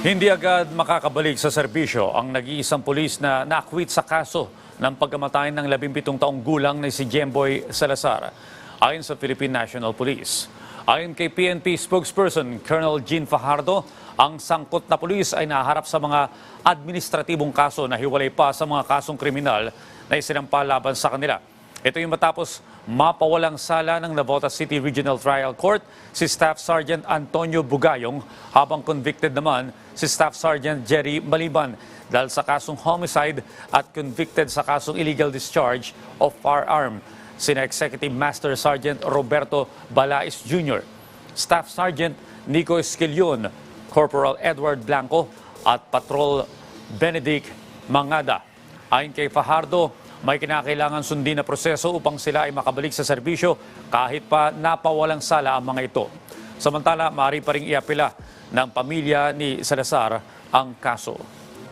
Hindi agad makakabalik sa serbisyo ang nag-iisang pulis na nakwit sa kaso ng pagkamatay ng 17 taong gulang na si Jemboy Salazar ayon sa Philippine National Police. Ayon kay PNP spokesperson Colonel Jean Fajardo, ang sangkot na pulis ay naharap sa mga administratibong kaso na hiwalay pa sa mga kasong kriminal na isinampa laban sa kanila. Ito yung matapos mapawalang sala ng Navotas City Regional Trial Court si Staff Sergeant Antonio Bugayong habang convicted naman si Staff Sergeant Jerry Maliban dahil sa kasong homicide at convicted sa kasong illegal discharge of firearm sina Executive Master Sergeant Roberto Balais Jr., Staff Sergeant Nico Esquilion, Corporal Edward Blanco at Patrol Benedict Mangada. Ayon kay Fajardo, may kinakailangan sundin na proseso upang sila ay makabalik sa serbisyo kahit pa napawalang sala ang mga ito. Samantala, maaari pa rin iapila ng pamilya ni Salazar ang kaso.